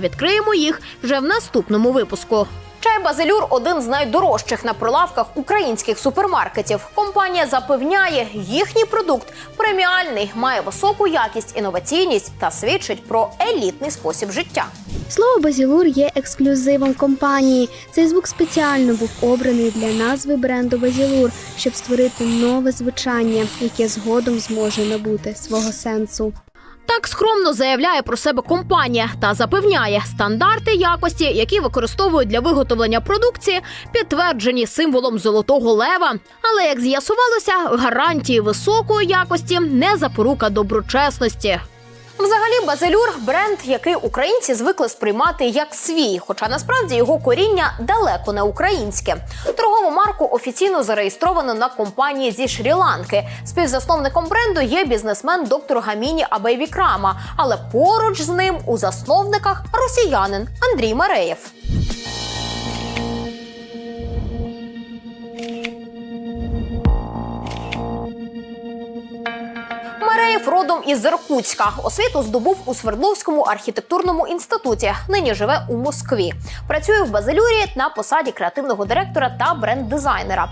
Відкриємо їх вже в наступному випуску. Чай Базелюр один з найдорожчих на прилавках українських супермаркетів. Компанія запевняє, їхній продукт преміальний, має високу якість, інноваційність та свідчить про елітний спосіб життя. Слово Базілур є ексклюзивом компанії. Цей звук спеціально був обраний для назви бренду Базілур, щоб створити нове звучання, яке згодом зможе набути свого сенсу. Так скромно заявляє про себе компанія та запевняє, стандарти якості, які використовують для виготовлення продукції, підтверджені символом золотого лева. Але як з'ясувалося, гарантії високої якості не запорука доброчесності. Взагалі, базелюр бренд, який українці звикли сприймати як свій, хоча насправді його коріння далеко не українське. Торгову марку офіційно зареєстровано на компанії зі Шрі-Ланки. Співзасновником бренду є бізнесмен доктор Гаміні Абейвікрама, але поруч з ним у засновниках росіянин Андрій Мареєв. Мареєв родом із Іркутська. Освіту здобув у Свердловському архітектурному інституті. Нині живе у Москві. Працює в Базелюрі на посаді креативного директора та бренд-дизайнера.